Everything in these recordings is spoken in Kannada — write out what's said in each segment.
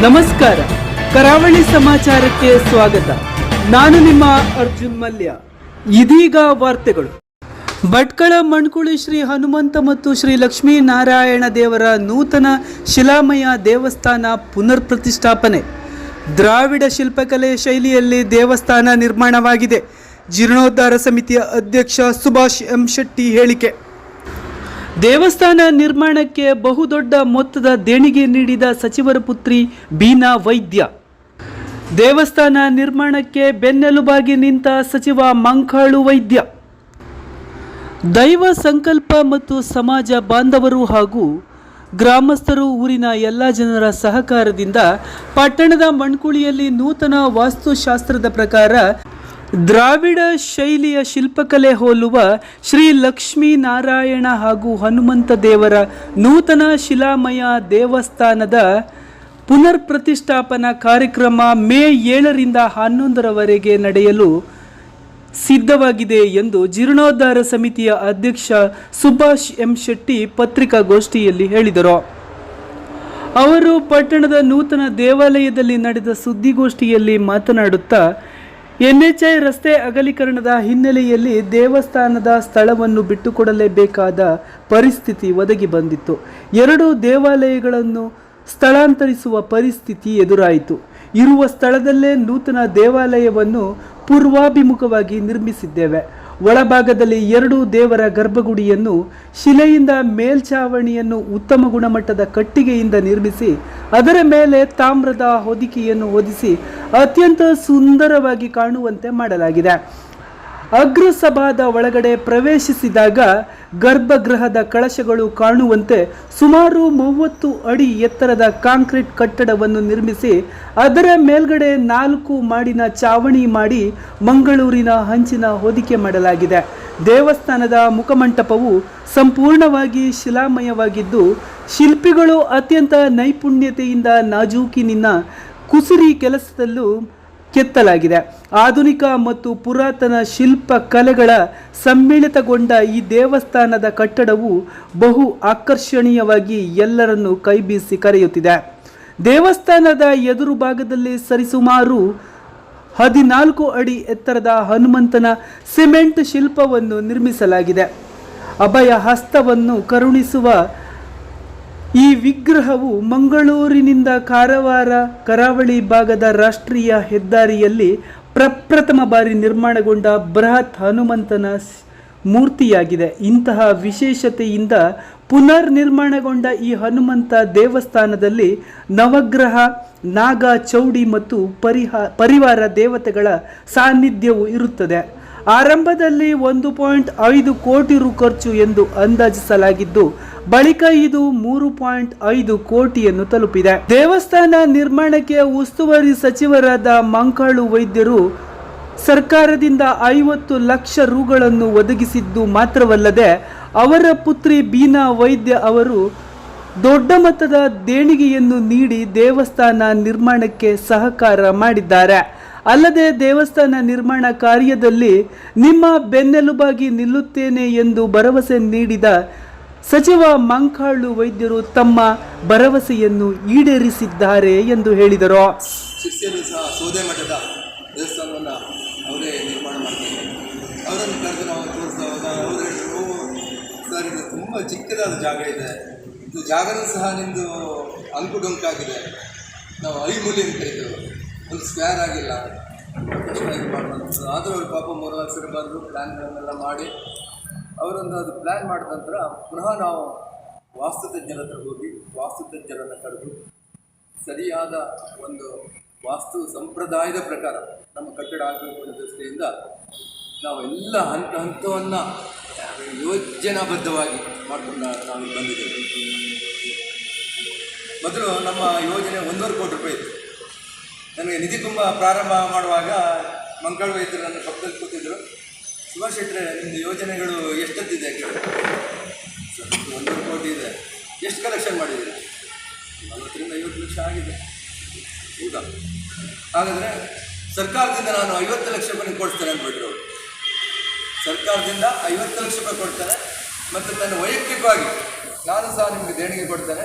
ನಮಸ್ಕಾರ. ಕರಾವಳಿ ಸಮಾಚಾರಕ್ಕೆ ಸ್ವಾಗತ. ನಾನು ನಿಮ್ಮ ಅರ್ಜುನ್ ಮಲ್ಯ. ಇದೀಗ ವಾರ್ತೆಗಳು. ಭಟ್ಕಳ, ಮಣ್ಕುಳಿ ಶ್ರೀ ಹನುಮಂತ ಮತ್ತು ಶ್ರೀ ಲಕ್ಷ್ಮೀ ನಾರಾಯಣ ದೇವರ ನೂತನ ಶಿಲಾಮಯ ದೇವಸ್ಥಾನ ಪುನರ್ ಪ್ರತಿಷ್ಠಾಪನೆ ದ್ರಾವಿಡ ಶಿಲ್ಪಕಲೆ ಶೈಲಿಯಲ್ಲಿ ದೇವಸ್ಥಾನ ನಿರ್ಮಾಣವಾಗಿದೆ. ಜೀರ್ಣೋದ್ಧಾರ ಸಮಿತಿಯ ಅಧ್ಯಕ್ಷ ಸುಭಾಷ್ ಎಂ ಶೆಟ್ಟಿ ಹೇಳಿಕೆ. ದೇವಸ್ಥಾನ ನಿರ್ಮಾಣಕ್ಕೆ ಬಹುದೊಡ್ಡ ಮೊತ್ತದ ದೇಣಿಗೆ ನೀಡಿದ ಸಚಿವರ ಪುತ್ರಿ ಬೀನಾ ವೈದ್ಯ. ದೇವಸ್ಥಾನ ನಿರ್ಮಾಣಕ್ಕೆ ಬೆನ್ನೆಲುಬಾಗಿ ನಿಂತ ಸಚಿವ ಮಂಕಾಳು ವೈದ್ಯ. ದೈವ ಸಂಕಲ್ಪ ಮತ್ತು ಸಮಾಜ ಬಾಂಧವರು ಹಾಗೂ ಗ್ರಾಮಸ್ಥರು ಊರಿನ ಎಲ್ಲ ಜನರ ಸಹಕಾರದಿಂದ ಪಟ್ಟಣದ ಮಣ್ಕುಳಿಯಲ್ಲಿ ನೂತನ ವಾಸ್ತುಶಾಸ್ತ್ರದ ಪ್ರಕಾರ ದ್ರಾವಿಡ ಶೈಲಿಯ ಶಿಲ್ಪಕಲೆ ಹೋಲುವ ಶ್ರೀ ಲಕ್ಷ್ಮೀ ನಾರಾಯಣ ಹಾಗೂ ಹನುಮಂತ ದೇವರ ನೂತನ ಶಿಲಾಮಯ ದೇವಸ್ಥಾನದ ಪುನರ್ ಪ್ರತಿಷ್ಠಾಪನಾ ಕಾರ್ಯಕ್ರಮ ಮೇ ಏಳರಿಂದ ಹನ್ನೊಂದರವರೆಗೆ ನಡೆಯಲು ಸಿದ್ಧವಾಗಿದೆ ಎಂದು ಜೀರ್ಣೋದ್ಧಾರ ಸಮಿತಿಯ ಅಧ್ಯಕ್ಷ ಸುಭಾಷ್ ಎಂ ಶೆಟ್ಟಿ ಪತ್ರಿಕಾಗೋಷ್ಠಿಯಲ್ಲಿ ಹೇಳಿದರು. ಅವರು ಪಟ್ಟಣದ ನೂತನ ದೇವಾಲಯದಲ್ಲಿ ನಡೆದ ಸುದ್ದಿಗೋಷ್ಠಿಯಲ್ಲಿ ಮಾತನಾಡುತ್ತಾ ಎನ್ಎಚ್ಐ ರಸ್ತೆ ಅಗಲೀಕರಣದ ಹಿನ್ನೆಲೆಯಲ್ಲಿ ದೇವಸ್ಥಾನದ ಸ್ಥಳವನ್ನು ಬಿಟ್ಟುಕೊಡಲೇಬೇಕಾದ ಪರಿಸ್ಥಿತಿ ಒದಗಿ ಬಂದಿತ್ತು. ಎರಡು ದೇವಾಲಯಗಳನ್ನು ಸ್ಥಳಾಂತರಿಸುವ ಪರಿಸ್ಥಿತಿ ಎದುರಾಯಿತು. ಇರುವ ಸ್ಥಳದಲ್ಲೇ ನೂತನ ದೇವಾಲಯವನ್ನು ಪೂರ್ವಾಭಿಮುಖವಾಗಿ ನಿರ್ಮಿಸಿದ್ದೇವೆ. ಒಳಭಾಗದಲ್ಲಿ ಎರಡು ದೇವರ ಗರ್ಭಗುಡಿಯನ್ನು ಶಿಲೆಯಿಂದ ಮೇಲ್ಛಾವಣಿಯನ್ನು ಉತ್ತಮ ಗುಣಮಟ್ಟದ ಕಟ್ಟಿಗೆಯಿಂದ ನಿರ್ಮಿಸಿ, ಅದರ ಮೇಲೆ ತಾಮ್ರದ ಹೊದಿಕೆಯನ್ನು ಹೊದಿಸಿ ಅತ್ಯಂತ ಸುಂದರವಾಗಿ ಕಾಣುವಂತೆ ಮಾಡಲಾಗಿದೆ. ಅಗ್ರಸಭಾದ ಒಳಗಡೆ ಪ್ರವೇಶಿಸಿದಾಗ ಗರ್ಭಗೃಹದ ಕಳಶಗಳು ಕಾಣುವಂತೆ ಸುಮಾರು ಮೂವತ್ತು ಅಡಿ ಎತ್ತರದ ಕಾಂಕ್ರೀಟ್ ಕಟ್ಟಡವನ್ನು ನಿರ್ಮಿಸಿ ಅದರ ಮೇಲ್ಗಡೆ ನಾಲ್ಕು ಮಾಡಿನ ಚಾವಣಿ ಮಾಡಿ ಮಂಗಳೂರಿನ ಹಂಚಿನ ಹೊದಿಕೆ ಮಾಡಲಾಗಿದೆ. ದೇವಸ್ಥಾನದ ಮುಖಮಂಟಪವು ಸಂಪೂರ್ಣವಾಗಿ ಶಿಲಾಮಯವಾಗಿದ್ದು, ಶಿಲ್ಪಿಗಳು ಅತ್ಯಂತ ನೈಪುಣ್ಯತೆಯಿಂದ ನಾಜೂಕಿನಿಂದ ಕುಸುರಿ ಕೆಲಸದಲ್ಲೂ ಕೆತ್ತಲಾಗಿದೆ. ಆಧುನಿಕ ಮತ್ತು ಪುರಾತನ ಶಿಲ್ಪ ಕಲೆಗಳ ಸಮ್ಮಿಳಿತಗೊಂಡ ಈ ದೇವಸ್ಥಾನದ ಕಟ್ಟಡವು ಬಹು ಆಕರ್ಷಣೀಯವಾಗಿ ಎಲ್ಲರನ್ನು ಕೈಬೀಸಿ ಕರೆಯುತ್ತಿದೆ. ದೇವಸ್ಥಾನದ ಎದುರು ಭಾಗದಲ್ಲಿ ಸರಿಸುಮಾರು ಹದಿನಾಲ್ಕು ಅಡಿ ಎತ್ತರದ ಹನುಮಂತನ ಸಿಮೆಂಟ್ ಶಿಲ್ಪವನ್ನು ನಿರ್ಮಿಸಲಾಗಿದೆ. ಅಭಯ ಹಸ್ತವನ್ನು ಕರುಣಿಸುವ ಈ ವಿಗ್ರಹವು ಮಂಗಳೂರಿನಿಂದ ಕಾರವಾರ, ಕರಾವಳಿ ಭಾಗದ ರಾಷ್ಟ್ರೀಯ ಹೆದ್ದಾರಿಯಲ್ಲಿ ಪ್ರಪ್ರಥಮ ಬಾರಿ ನಿರ್ಮಾಣಗೊಂಡ ಬೃಹತ್ ಹನುಮಂತನ ಮೂರ್ತಿಯಾಗಿದೆ. ಇಂತಹ ವಿಶೇಷತೆಯಿಂದ ಪುನರ್ ನಿರ್ಮಾಣಗೊಂಡ ಈ ಹನುಮಂತ ದೇವಸ್ಥಾನದಲ್ಲಿ ನವಗ್ರಹ, ನಾಗ, ಚೌಡಿ ಮತ್ತು ಪರಿಹ, ಪರಿವಾರ ದೇವತೆಗಳ ಸಾನ್ನಿಧ್ಯವು ಇರುತ್ತದೆ. ಆರಂಭದಲ್ಲಿ ಒಂದು ಪಾಯಿಂಟ್ ಐದು ಕೋಟಿ ರು ಖರ್ಚು ಎಂದು ಅಂದಾಜಿಸಲಾಗಿದ್ದು, ಬಳಿಕ ಇದು ಮೂರು ಪಾಯಿಂಟ್ ಐದು ಕೋಟಿಯನ್ನು ತಲುಪಿದೆ. ದೇವಸ್ಥಾನ ನಿರ್ಮಾಣಕ್ಕೆ ಉಸ್ತುವಾರಿ ಸಚಿವರಾದ ಮಂಕಾಳು ವೈದ್ಯರು ಸರ್ಕಾರದಿಂದ ಐವತ್ತು ಲಕ್ಷ ರುಗಳನ್ನು ಒದಗಿಸಿದ್ದು ಮಾತ್ರವಲ್ಲದೆ, ಅವರ ಪುತ್ರಿ ಬೀನಾ ವೈದ್ಯ ಅವರು ದೊಡ್ಡ ಮಟ್ಟದ ದೇಣಿಗೆಯನ್ನು ನೀಡಿ ದೇವಸ್ಥಾನ ನಿರ್ಮಾಣಕ್ಕೆ ಸಹಕಾರ ಮಾಡಿದ್ದಾರೆ. ಅಲ್ಲದೆ ದೇವಸ್ಥಾನ ನಿರ್ಮಾಣ ಕಾರ್ಯದಲ್ಲಿ ನಿಮ್ಮ ಬೆನ್ನೆಲುಬಾಗಿ ನಿಲ್ಲುತ್ತೇನೆ ಎಂದು ಭರವಸೆ ನೀಡಿದ ಸಚಿವ ಮಂಕಾಳು ವೈದ್ಯರು ತಮ್ಮ ಭರವಸೆಯನ್ನು ಈಡೇರಿಸಿದ್ದಾರೆ ಎಂದು ಹೇಳಿದರು. ದೇವಸ್ಥಾನವನ್ನು ಅವರೇ ನಿರ್ಮಾಣ ತುಂಬ ಚಿಕ್ಕದಾದ ಜಾಗ ಇದೆ. ಇದು ಜಾಗನೂ ಸಹ ನಿಮ್ಮದು ಅಂಕು ಡೊಂಕಾಗಿದೆ ನಾವು ಐಮೂಲಿ ಅಂತ ಇದ್ದೆವು ಒಂದು ಸ್ಕ್ವೇರ್ ಆಗಿಲ್ಲ. ಕಷ್ಟವಾಗಿ ಮಾಡುವಂಥದ್ದು ಆದರೂ ಪಾಪ ಮೂರು ಸರಿ ಬಂದು ಪ್ಲ್ಯಾನ್ಗಳನ್ನೆಲ್ಲ ಮಾಡಿ ಅವರೊಂದು ಅದು ಪ್ಲ್ಯಾನ್ ಮಾಡಿದ ನಂತರ ಪುನಃ ನಾವು ವಾಸ್ತುತಜ್ಞರ ಹತ್ರ ಹೋಗಿ, ವಾಸ್ತುತಜ್ಞರನ್ನು ಕರೆದು ಸರಿಯಾದ ಒಂದು ವಾಸ್ತು ಸಂಪ್ರದಾಯದ ಪ್ರಕಾರ ನಮ್ಮ ಕಟ್ಟಡ ಆಗಬೇಕು ಅನ್ನೋ ದೃಷ್ಟಿಯಿಂದ ನಾವು ಎಲ್ಲ ಹಂತ ಹಂತವನ್ನು ಯೋಜನಾಬದ್ಧವಾಗಿ ಮಾಡಿಕೊಂಡು ನಾವು ಬಂದಿದ್ದೇವೆ. ಮೊದಲು ನಮ್ಮ ಯೋಜನೆ ಒಂದೂವರೆ ಕೋಟಿ ರೂಪಾಯಿ ಇತ್ತು. ನನಗೆ ನಿಧಿ ಕುಂಭ ಪ್ರಾರಂಭ ಮಾಡುವಾಗ ಮಂಗಳ ವೈದ್ಯರು ನನ್ನ ಪಕ್ಕದಲ್ಲಿ ಕೂತಿದ್ದರು ಸುಭಾಷ್ ಶೆಟ್ಟರೆ ನಿಮ್ಮದು ಯೋಜನೆಗಳು ಎಷ್ಟೊತ್ತಿದೆ ಕೇಳಿ. ಒಂದೂವರೆ ಕೋಟಿ ಇದೆ. ಎಷ್ಟು ಕಲೆಕ್ಷನ್ ಮಾಡಿದ್ದೀರಿ? ನಲವತ್ತರಿಂದ ಐವತ್ತು ಲಕ್ಷ ಆಗಿದೆ. ಊಟ ಹಾಗಾದರೆ ಸರ್ಕಾರದಿಂದ ನಾನು ಐವತ್ತು ಲಕ್ಷ ರೂಪಾಯಿ ಕೊಡ್ತೇನೆ ಅಂದ್ಬಿಟ್ರು ಸರ್ಕಾರದಿಂದ ಐವತ್ತು ಲಕ್ಷ ರೂಪಾಯಿ ಕೊಡ್ತಾರೆ. ಮತ್ತು ನನ್ನ ವೈಯಕ್ತಿಕವಾಗಿ ನಾನು ಸಹ ನಿಮಗೆ ದೇಣಿಗೆ ಕೊಡ್ತೇನೆ.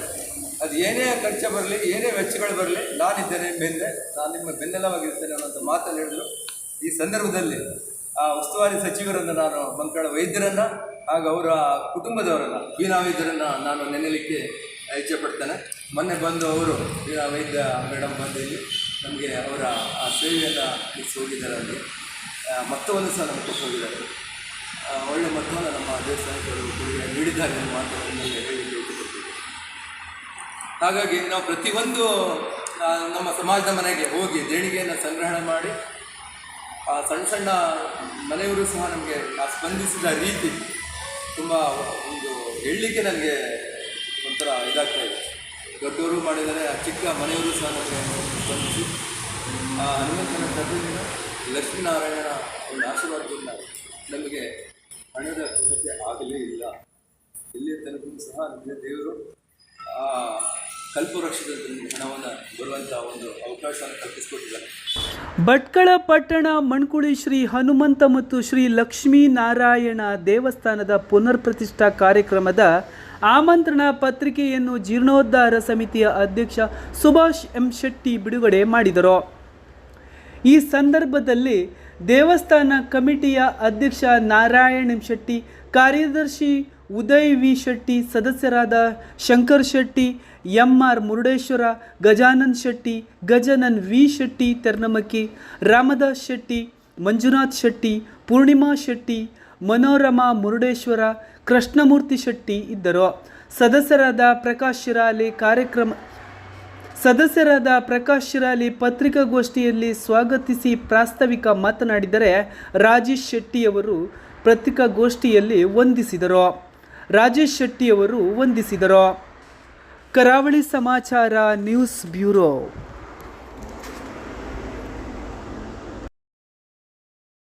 ಅದು ಏನೇ ಖರ್ಚು ಬರಲಿ, ಏನೇ ವೆಚ್ಚಗಳು ಬರಲಿ, ನಾನಿದ್ದೇನೆ, ಬೆಂದೆ, ನಾನು ನಿಮ್ಮ ಬೆನ್ನೆಲವಾಗಿರ್ತೇನೆ ಅನ್ನೋಂಥ ಮಾತನ್ನು ಹೇಳಿದರು. ಈ ಸಂದರ್ಭದಲ್ಲಿ ಆ ಉಸ್ತುವಾರಿ ಸಚಿವರನ್ನು ನಾನು, ಮಂಕಳ ವೈದ್ಯರನ್ನು ಹಾಗೂ ಅವರ ಕುಟುಂಬದವರನ್ನು, ವೀಣಾ ವೈದ್ಯರನ್ನು ನಾನು ನೆನೆಯಲಿಕ್ಕೆ ಇಚ್ಛೆ ಪಡ್ತೇನೆ. ಮೊನ್ನೆ ಬಂದು ಅವರು, ವೀಣಾ ವೈದ್ಯ ಮೇಡಮ್ ಬಂದು ಇಲ್ಲಿ ನಮಗೆ ಅವರ ಆ ಸೇವೆಯನ್ನು ಹೋಗಿದ್ದಾರೆ ಅಲ್ಲಿ. ಮತ್ತೊಂದು ಸಹ ನಮಗೆ ಕೊಟ್ಟು ಹೋಗಿದ್ದಾರೆ. ಒಳ್ಳೆಯ ಒಳ್ಳೆ ಮೊತ್ತವನ್ನು ನಮ್ಮ ದೇವಸ್ಥಾನಕ್ಕೆ ಅವರು ಕೊಡುಗೆ ನೀಡಿದ್ದಾರೆ ಮಾತು ಇಷ್ಟಪಡ್ತೀನಿ ಹಾಗಾಗಿ ನಾವು ಪ್ರತಿಯೊಂದು ನಮ್ಮ ಸಮಾಜದ ಮನೆಗೆ ಹೋಗಿ ದೇಣಿಗೆಯನ್ನು ಸಂಗ್ರಹಣೆ ಮಾಡಿ, ಆ, ಸಣ್ಣ ಸಣ್ಣ ಮನೆಯವರು ಸಹ ನಮಗೆ ಆ ಸ್ಪಂದಿಸಿದ ರೀತಿ ತುಂಬ ಒಂದು ಹೇಳಲಿಕ್ಕೆ ನನಗೆ ಒಂಥರ ಇದಾಗ್ತಾ ಇದೆ. ದೊಡ್ಡವರು ಮಾಡಿದರೆ ಆ ಚಿಕ್ಕ ಮನೆಯವರು ಸಹ ನಮಗೆ ಸ್ಪಂದಿಸಿ. ಆ, ಹನುಮಂತನ ಕೃಪೆಯಿಂದ ಲಕ್ಷ್ಮೀನಾರಾಯಣನ ಒಂದು ಆಶೀರ್ವಾದದಿಂದ ನಮಗೆ ಹಣದ ಕೊರತೆ ಆಗಲೇ ಇಲ್ಲ. ಎಲ್ಲಿಯ ತನಕ ಸಹ ನಮಗೆ ದೇವರು, ಆ ಭಟ್ಕಳ ಪಟ್ಟಣ, ಮಣ್ಕುಳಿ ಶ್ರೀ ಹನುಮಂತ ಮತ್ತು ಶ್ರೀ ಲಕ್ಷ್ಮೀನಾರಾಯಣ ದೇವಸ್ಥಾನದ ಪುನರ್ ಪ್ರತಿಷ್ಠಾ ಕಾರ್ಯಕ್ರಮದ ಆಮಂತ್ರಣ ಪತ್ರಿಕೆಯನ್ನು ಜೀರ್ಣೋದ್ಧಾರ ಸಮಿತಿಯ ಅಧ್ಯಕ್ಷ ಸುಭಾಷ್ ಎಂ ಶೆಟ್ಟಿ ಬಿಡುಗಡೆ ಮಾಡಿದರು. ಈ ಸಂದರ್ಭದಲ್ಲಿ ದೇವಸ್ಥಾನ ಕಮಿಟಿಯ ಅಧ್ಯಕ್ಷ ನಾರಾಯಣ್ ಎಂ ಶೆಟ್ಟಿ, ಕಾರ್ಯದರ್ಶಿ ಉದಯ್ ವಿ ಶೆಟ್ಟಿ ಸದಸ್ಯರಾದ Shankar Shetty, M R Murudeshwar, Gajanand Shetty, Gajanan V Shetty Ternamakki, Ramdas Shetty, Manjunath Shetty, Poornima Shetty, Manorama Murudeshwar, Krishnamurthy Shetty ಇದ್ದರು. ಸದಸ್ಯರಾದ ಪ್ರಕಾಶ್ ಶಿರಾಲಿ ಕಾರ್ಯಕ್ರಮ ಸದಸ್ಯರಾದ ಪ್ರಕಾಶ್ ಶಿರಾಲಿ ಪತ್ರಿಕಾಗೋಷ್ಠಿಯಲ್ಲಿ ಸ್ವಾಗತಿಸಿ ಪ್ರಾಸ್ತಾವಿಕ ಮಾತನಾಡಿದರೆ ರಾಜೇಶ್ ಶೆಟ್ಟಿಯವರು ಪತ್ರಿಕಾಗೋಷ್ಠಿಯಲ್ಲಿ ವಂದಿಸಿದರು. ರಾಜೇಶ್ ಶೆಟ್ಟಿಯವರು ವಂದಿಸಿದರು. ಕರಾವಳಿ ಸಮಾಚಾರ ನ್ಯೂಸ್ ಬ್ಯೂರೋ.